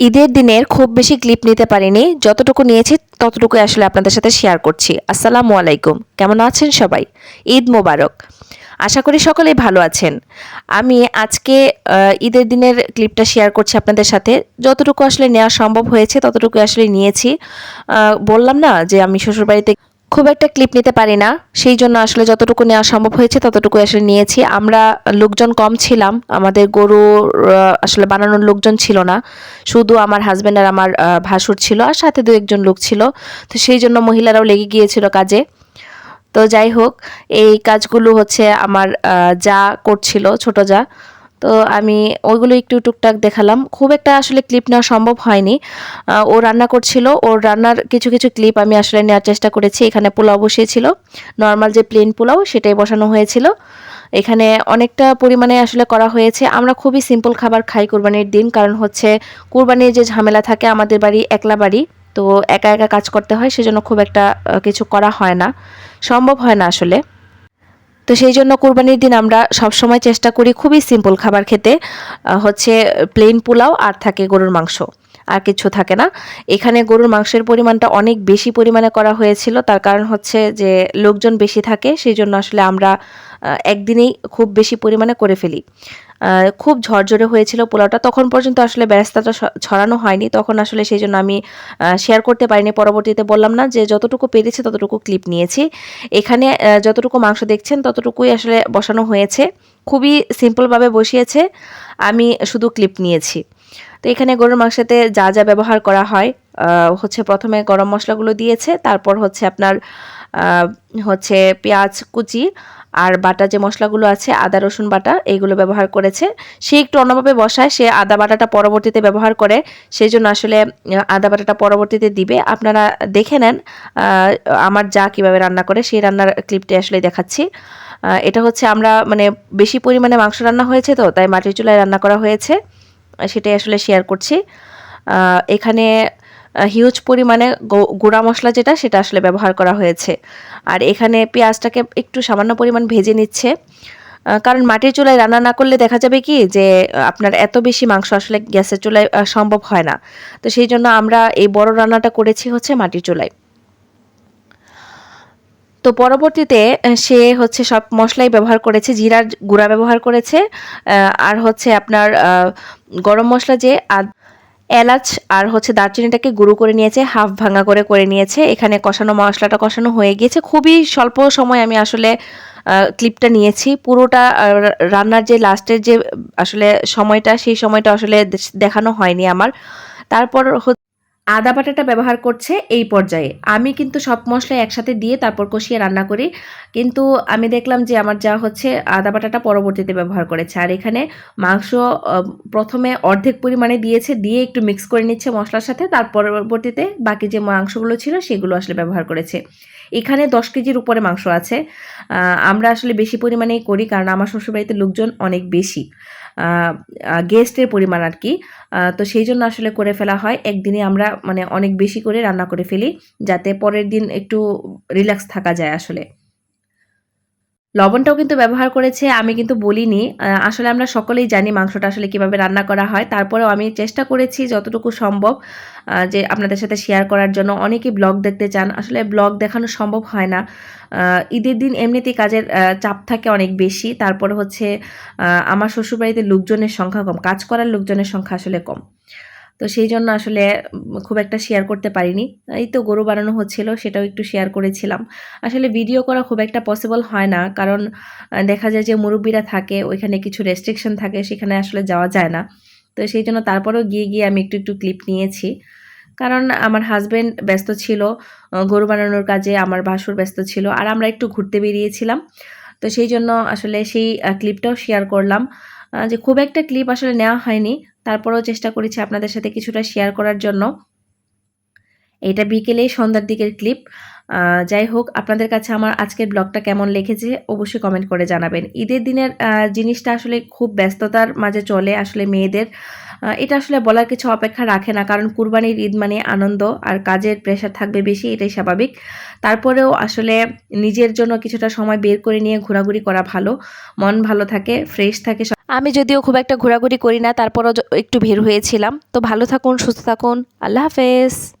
ঈদের দিনের খুব বেশি ক্লিপ নিতে পারিনি। যতটুকু নিয়েছি ততটুকু আসলে আপনাদের সাথে শেয়ার করছি। আসসালামু আলাইকুম। কেমন আছেন সবাই? ঈদ মোবারক। আশা করি সকলেই ভালো আছেন। আমি আজকে ঈদের দিনের ক্লিপটা শেয়ার করছি আপনাদের সাথে। যতটুকু আসলে নেওয়া সম্ভব হয়েছে ততটুকু আসলে নিয়েছি। বললাম না যে আমি শ্বশুরবাড়িতে খুব একটা ক্লিপ নিতে পারি না। সেই জন্য আসলে যতটুকু নেওয়া সম্ভব হয়েছে ততটুকু আসলে নিয়েছি। আমরা লোকজন কম ছিলাম। আমাদের গরু আসলে বানানোর লোকজন ছিল না। শুধু আমার হাজব্যান্ড আর আমার ভাসুর ছিল আর সাথে দু একজন লোক ছিল। তো সেই জন্য মহিলারাও লেগে গিয়েছিল কাজে। তো যাই হোক, এই কাজগুলো হচ্ছে আমার যা করছিল, ছোট যা। তো আমি ওইগুলো একটু টুকটাক দেখালাম। খুব একটা আসলে ক্লিপ নেওয়া সম্ভব হয়নি। ও রান্না করছিল। ওর রান্নার কিছু কিছু ক্লিপ আমি আসলে নেওয়ার চেষ্টা করেছি। এখানে পোলাও বসিয়েছিল। নর্মাল যে প্লেন পোলাও, সেটাই বসানো হয়েছিল। এখানে অনেকটা পরিমাণে আসলে করা হয়েছে। আমরা খুবই সিম্পল খাবার খাই কোরবানির দিন। কারণ হচ্ছে কোরবানির যে ঝামেলা থাকে, আমাদের বাড়ি একলা বাড়ি, তো একা একা কাজ করতে হয়। সেজন্য খুব একটা কিছু করা হয় না। সম্ভব হয় না আসলে। তো সেই জন্য কুরবানির দিন আমরা সব সময় চেষ্টা করি খুবই সিম্পল খাবার খেতে হচ্ছে প্লেন পোলাও আর থাকে গরুর মাংস। আর কিছু থাকে না। এখানে গরুর মাংসের পরিমাণটা অনেক বেশি পরিমাণে করা হয়েছিল। তার কারণ হচ্ছে যে, লোকজন বেশি থাকে সেই জন্য আসলে আমরা একদিনেই খুব বেশি পরিমাণে করে ফেলি। খুব ঝরঝরে হয়েছিল পোলাওটা। তখন পর্যন্ত আসলে ব্যস্ততা ছড়ানো হয়নি। তখন আসলে সেই জন্য আমি শেয়ার করতে পারিনি। পরবর্তীতে বললাম না যে, যতটুকু পেরেছি ততটুকু ক্লিপ নিয়েছি। এখানে যতটুকু মাংস দেখছেন ততটুকুই আসলে বসানো হয়েছে। খুবই সিম্পলভাবে বসিয়েছে। আমি শুধু ক্লিপ নিয়েছি। তো এখানে গরুর মাংসতে যা যা ব্যবহার করা হয় হচ্ছে প্রথমে গরম মশলাগুলো দিয়েছে, তারপর হচ্ছে আপনার হচ্ছে পেঁয়াজ কুচি আর বাটা যে মশলাগুলো আছে, আদা, রসুন বাটা, এইগুলো ব্যবহার করেছে। সে একটু অন্যভাবে বসায়, সে আদা বাটাটা পরবর্তীতে ব্যবহার করে সেই জন্য আসলে আদা বাটাটা পরবর্তীতে দিবে। আপনারা দেখে নেন আমার যা কীভাবে রান্না করে, সেই রান্নার ক্লিপটি আসলে দেখাচ্ছি। এটা হচ্ছে আমরা মানে বেশি পরিমাণে মাংস রান্না হয়েছে তো, তাই মাটির চুলায় রান্না করা হয়েছে। সেটাই আসলে শেয়ার করছি। এখানে হিউজ পরিমাণে গুঁড়া মশলা যেটা, সেটা আসলে ব্যবহার করা হয়েছে। আর এখানে পেঁয়াজটাকে একটু সামান্য পরিমাণ ভেজে নিচ্ছে। কারণ মাটির চুলায় রান্না না করলে দেখা যাবে কি যে, আপনার এত বেশি মাংস আসলে গ্যাসের চুলায় সম্ভব হয় না। তো সেই জন্য আমরা এই বড় রান্নাটা করেছি হচ্ছে মাটির চুলায়। তো পরবর্তীতে সে হচ্ছে সব মশলাই ব্যবহার করেছে, জিরার গুঁড়া ব্যবহার করেছে আর হচ্ছে আপনার গরম মশলা যে এলাচ আর হচ্ছে দারচিনিটাকে গুঁড়ো করে নিয়েছে, হাফ ভাঙা করে করে নিয়েছে, এখানে কষানো মশলাটা কষানো হয়ে গিয়েছে। খুবই স্বল্প সময় আমি আসলে ক্লিপটা নিয়েছি। পুরোটা রান্নার যে লাস্টের যে, আসলে সময়টা, সেই সময়টা আসলে দেখানো হয়নি আমার। তারপর হচ্ছে আদা বাটাটা ব্যবহার করছে এই পর্যায়ে। আমি কিন্তু সব মশলা একসাথে দিয়ে তারপর কষিয়ে রান্না করি। কিন্তু আমি দেখলাম যে আমার যা হচ্ছে আদা বাটাটা পরবর্তীতে ব্যবহার করেছে। আর এখানে মাংস প্রথমে অর্ধেক পরিমাণে দিয়েছে, দিয়ে একটু মিক্স করে নিচ্ছে মশলার সাথে। তার পরবর্তীতে বাকি যে মাংসগুলো ছিল সেগুলো আসলে ব্যবহার করেছে। এখানে দশ কেজির উপরে মাংস আছে। আমরা আসলে বেশি পরিমাণেই করি কারণ আমার শ্বশুরবাড়িতে লোকজন অনেক বেশি। গেস্টের পরিমাণ আর কি। তো সেই জন্য আসলে করে ফেলা হয়। একদিনে আমরা মানে অনেক বেশি করে রান্না করে ফেলি, যাতে পরের দিন একটু রিল্যাক্স থাকা যায় আসলে। লবণটাও কিন্তু ব্যবহার করেছে, আমি কিন্তু বলিনি। আসলে আমরা সকলেই জানি মাংসটা আসলে কীভাবে রান্না করা হয়। তারপরেও আমি চেষ্টা করেছি যতটুকু সম্ভব যে আপনাদের সাথে শেয়ার করার জন্য। অনেকেই ব্লগ দেখতে চান, আসলে ব্লগ দেখানো সম্ভব হয় না। ঈদের দিন এমনিতেই কাজের চাপ থাকে অনেক বেশি। তারপরে হচ্ছে আমার শ্বশুরবাড়িতে লোকজনের সংখ্যা কম, কাজ করার লোকজনের সংখ্যা আসলে কম। তো সেই জন্য আসলে খুব একটা শেয়ার করতে পারিনি। এই তো গরু বানানো হচ্ছিল, সেটাও একটু শেয়ার করেছিলাম। আসলে ভিডিও করা খুব একটা পসিবল হয় না, কারণ দেখা যায় যে মুরব্বীরা থাকে, ওইখানে কিছু রেস্ট্রিকশন থাকে, সেখানে আসলে যাওয়া যায় না। তো সেই জন্য তারপরেও গিয়ে গিয়ে আমি একটু একটু ক্লিপ নিয়েছি। কারণ আমার হাজব্যান্ড ব্যস্ত ছিল গরু বানানোর কাজে, আমার ভাসুর ব্যস্ত ছিল, আর আমরা একটু ঘুরতে বেরিয়েছিলাম। তো সেই জন্য আসলে সেই ক্লিপটাও শেয়ার করলাম। যে খুব একটা ক্লিপ আসলে নেওয়া হয়নি। তারপরেও চেষ্টা করেছি আপনাদের সাথে কিছুটা শেয়ার করার জন্য। এটা বিকেলে সন্ধ্যার দিকের ক্লিপ যাই হোক, আপনাদের কাছে আমার আজকের ব্লগটা কেমন লেগেছে অবশ্যই কমেন্ট করে জানাবেন। ঈদের দিনের জিনিসটা আসলে খুব ব্যস্ততার মাঝে চলে আসলে মেয়েদের। এটা আসলে বলার কিছু অপেক্ষা রাখে না, কারণ কুরবানির ঈদ মানে আনন্দ আর কাজের প্রেশার থাকবে বেশি, এটাই স্বাভাবিক। তারপরেও আসলে নিজের জন্য কিছুটা সময় বের করে নিয়ে ঘোরাঘুরি করা ভালো। মন ভালো থাকে ফ্রেশ থাকে আমি যদিও খুব একটা ঘোরাঘুরি করি না, তারপরও একটু বের হয়েছিলাম। তো ভালো থাকুন, সুস্থ থাকুন। আল্লাহ হাফেজ।